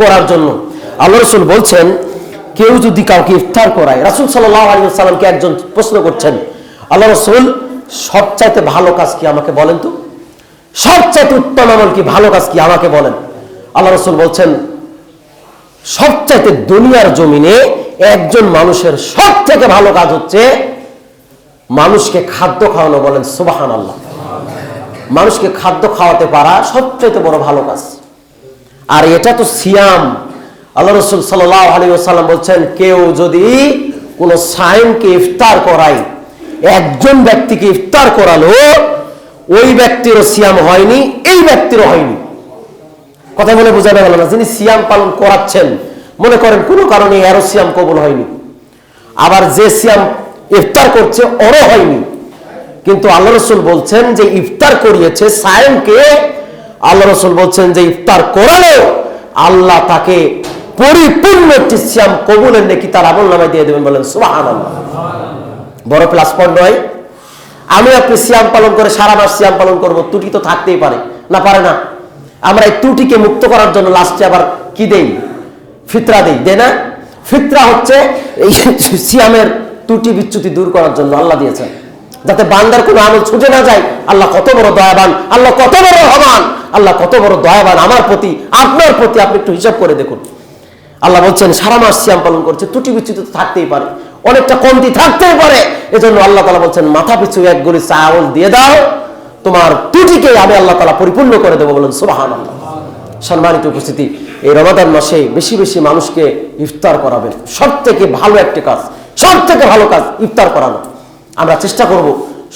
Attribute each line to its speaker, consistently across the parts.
Speaker 1: করার জন্য। আল্লাহ রসুল বলছেন, কেউ যদি কাউকে ইফতার করায়, রাসুল সাল্লামকে একজন প্রশ্ন করছেন, আল্লাহ রসুল, সবচাইতে ভালো কাজ কি আমাকে বলেন তো? সবচাইতে উত্তম আমল কি, ভালো কাজ কি আমাকে বলেন? আল্লাহ রসুল বলছেন, সবচাইতে দুনিয়ার জমিনে একজন মানুষের সব থেকে ভালো কাজ হচ্ছে মানুষকে খাদ্য খাওয়ানো বলেন সুবাহান আল্লাহ মানুষকে খাদ্য খাওয়াতে পারা সবচাইতে বড় ভালো কাজ। আর এটা তো সিয়াম। আল্লাহ রসুল সাল্লাহ আলী সাল্লাম বলছেন, কেউ যদি কোনো সাইমকে ইফতার করায়, একজন ব্যক্তিকে ইফতার করালো, ওই ব্যক্তিরও সিয়াম হয়নি, এই ব্যক্তিরও হয়নি। কথা বলে বোঝানো গেল না যিনি সিয়াম পালন করাচ্ছেন, মনে করেন কোনো কারণে এরও সিয়াম কবুল হয়নি। আবার যে সিয়াম ইফতার করছে, ওরও হয়নি। কিন্তু আল্লাহ রসুল বলছেন যে ইফতার করিয়েছে সায়েমকে আল্লাহ রসুল বলছেন যে ইফতার করালো আল্লাহ তাকে পরিপূর্ণ একটি সিয়াম কবুলের নাকি তার আমল নামায় দিয়ে দেবেন বলেন সুবাহান বড় প্লাস পয়েন্ট নয়। আমি আপনি সিয়াম পালন করে, সারা মাস সিয়াম পালন করব, ত্রুটি তো থাকতেই পারে। না পারে না। আমরা এই ত্রুটিকে মুক্ত করার জন্য লাস্টে আবার কি দেই? ফিতরা দেই দে না? ফিতরা হচ্ছে এই সিয়ামের ত্রুটি বিচ্যুতি দূর করার জন্য আল্লাহ দিয়েছেন। যাতে বান্দার কোনো আমল ছুটে না যায়, আল্লাহ কত বড় দয়াবান, আল্লাহ কত বড় রহমান। আল্লাহ কত বড় দয়াবান আমার প্রতি, আপনার প্রতি আপনি একটু হিসাব করে দেখুন। আল্লাহ বলছেন, সারা মাস সিয়াম পালন করছে, ত্রুটি বিচ্যুতি তো থাকতেই পারে, অনেকটা কমতি থাকতেই পারে। এজন্য আল্লাহ তালা বলছেন, মাথা পিছু এক গলি চাউল দিয়ে দাও, তোমার ত্রুটিকে আমি আল্লাহ তালা পরিপূর্ণ করে দেবো বলেন সুবাহান সম্মানিত উপস্থিতি, এই রমাদান মাসে বেশি বেশি মানুষকে ইফতার করাবেন। সব থেকে ভালো একটি কাজ সব থেকে ভালো কাজ ইফতার করানো। আমরা চেষ্টা করব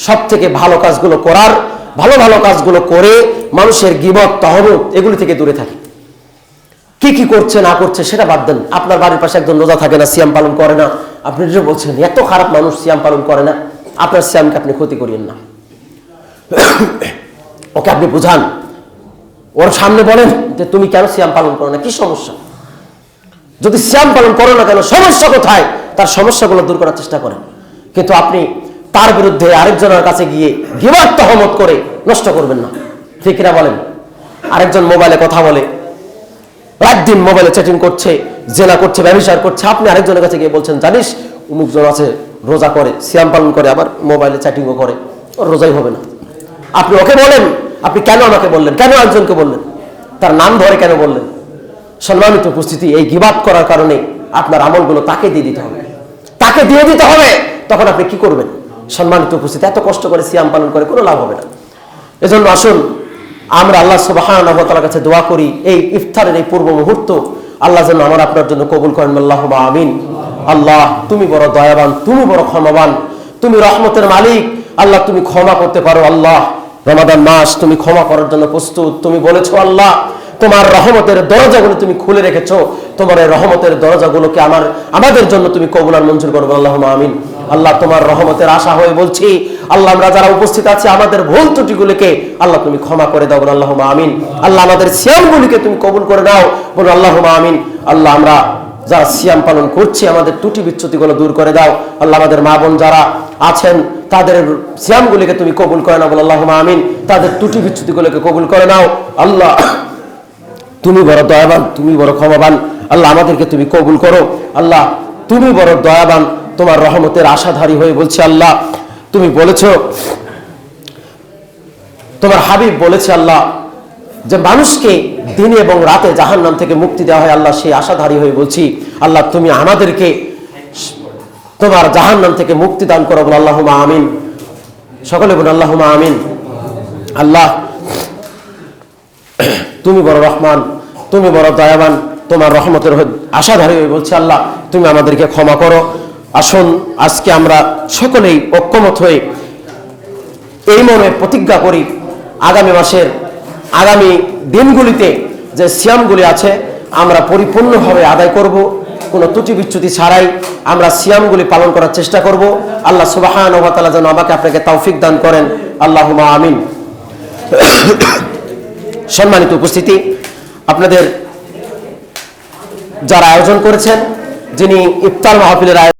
Speaker 1: সব থেকে ভালো কাজগুলো করার ভালো ভালো কাজগুলো করে মানুষের গিবত, তহমত এগুলি থেকে দূরে থাকি। কি কি করছে, না করছে সেটা বাদ দেন। আপনার বাড়ির পাশে একজন রোজা থাকে না, সিয়াম পালন করে না। আপনি যে বলছেন, এত খারাপ মানুষ সিয়াম পালন করে না। আপনার সিয়ামকে আপনি ক্ষতি করিয়েন না। ওকে আপনি বুঝান। ওর সামনে বলেন যে, তুমি কেন সিয়াম পালন করো না? কি সমস্যা? যদি সিয়াম পালন করো না কেন, সমস্যা কোথায়? তার সমস্যাগুলো দূর করার চেষ্টা করেন। কিন্তু আপনি তার বিরুদ্ধে আরেকজনের কাছে গিয়ে গিবাদ তহমত করে নষ্ট করবেন না। ঠিক বলেন? আরেকজন মোবাইলে কথা বলে রাত দিন মোবাইলে চ্যাটিং করছে জেলা করছে, ব্যবসার করছে, আপনি আরেকজনের কাছে গিয়ে বলছেন, জানিস অমুক জন আছে, রোজা করে, সিয়াম পালন করে, আবার মোবাইলে চ্যাটিংও করে, ওর রোজাই হবে না। আপনি ওকে বলেন, আপনি কেন আমাকে বললেন? কেন একজনকে বললেন? তার নাম ধরে কেন বললেন? সম্মানিত উপস্থিতি, এই গিবাদ করার কারণে আপনার আমলগুলো তাকে দিয়ে দিতে হবে। তাকে দিয়ে দিতে হবে, তখন আপনি কি করবেন? সম্মানিত উপস্থিতি, এত কষ্ট করে সিয়াম পালন করে, কোনো লাভ হবে না। এজন্য আসুন, আমরা আল্লাহ সুবাহর কাছে দোয়া করি, এই ইফতারের এই পূর্ব মুহূর্ত আল্লাহ যেন আমার আপনার জন্য কবুল করেন। আল্লাহ আমিন। আল্লাহ, তুমি বড় দয়াবান, তুমি বড় ক্ষমাবান, তুমি রহমতের মালিক। আল্লাহ, তুমি ক্ষমা করতে পারো, আল্লাহ। রমাদান মাস, তুমি ক্ষমা করার জন্য প্রস্তুত। তুমি বলেছ, আল্লাহ, তোমার রহমতের দরজাগুলো তুমি খুলে রেখেছো। তোমার এই রহমতের দরজাগুলোকে আমার, আমাদের জন্য তুমি কবুলার মঞ্জুর করব আল্লাহ আমিন। আল্লাহ তোমার রহমতের আশা হয়ে বলছি, আল্লাহ, আমরা যারা উপস্থিত আছি, আমাদের ভুল ত্রুটিগুলিকে আল্লাহ তুমি ক্ষমা করে দাও আল্লাহ আমিন। আল্লাহ, আমাদের সিয়ামগুলিকে তুমি কবুল করে দাও বলো আল্লাহ আমিন। আল্লাহ, আমরা যারা সিয়াম পালন করছি, আমাদের ত্রুটি বিচ্যুতিগুলো দূর করে দাও। আল্লাহ, আমাদের মা বোন যারা আছেন, তাদের সিয়ামগুলিকে তুমি কবুল করে নাও বলো আল্লাহ আমিন। তাদের ত্রুটি বিচ্যুতিগুলোকে কবুল করে নাও। আল্লাহ, তুমি বড় দয়াবান, তুমি বড় ক্ষমাবান। আল্লাহ, আমাদেরকে তুমি কবুল করো। আল্লাহ, তুমি বড় দয়াবান তোমার রহমতের আশাধারী হয়ে বলছে আল্লাহ, তুমি বলেছ, তোমার হাবিব বলেছে আল্লাহ, যে মানুষকে দিনে এবং রাতে জাহান নাম থেকে মুক্তি দেওয়া হয়, আল্লাহ সেই আশাধারী হয়ে বলছি, আল্লাহ তুমি আমাদেরকে তোমার জাহান নাম থেকে মুক্তি দান করো বল আল্লাহ আমিন। সকলে বলুন আল্লাহ আমিন। আল্লাহ, তুমি বড় রহমান, তুমি বড় দয়াবান, তোমার রহমতের আশাধারী হয়ে বলছি আল্লাহ, তুমি আমাদেরকে ক্ষমা করো। আসুন, আজকে আমরা সকলেই ঐক্যমত হয়ে এই মনে প্রতিজ্ঞা করি, আগামী মাসের আগামী দিনগুলিতে যে সিয়ামগুলি আছে, আমরা পরিপূর্ণভাবে আদায় করব, কোনো ত্রুটি বিচ্যুতি ছাড়াই আমরা সিয়ামগুলি পালন করার চেষ্টা করব। আল্লাহ সুবাহান ওবাতালা যেন আমাকে আপনাকে তৌফিক দান করেন। আল্লাহ আমিন। সম্মানিত উপস্থিতি, আপনাদের যারা আয়োজন করেছেন, যিনি ইফতার মাহফিলের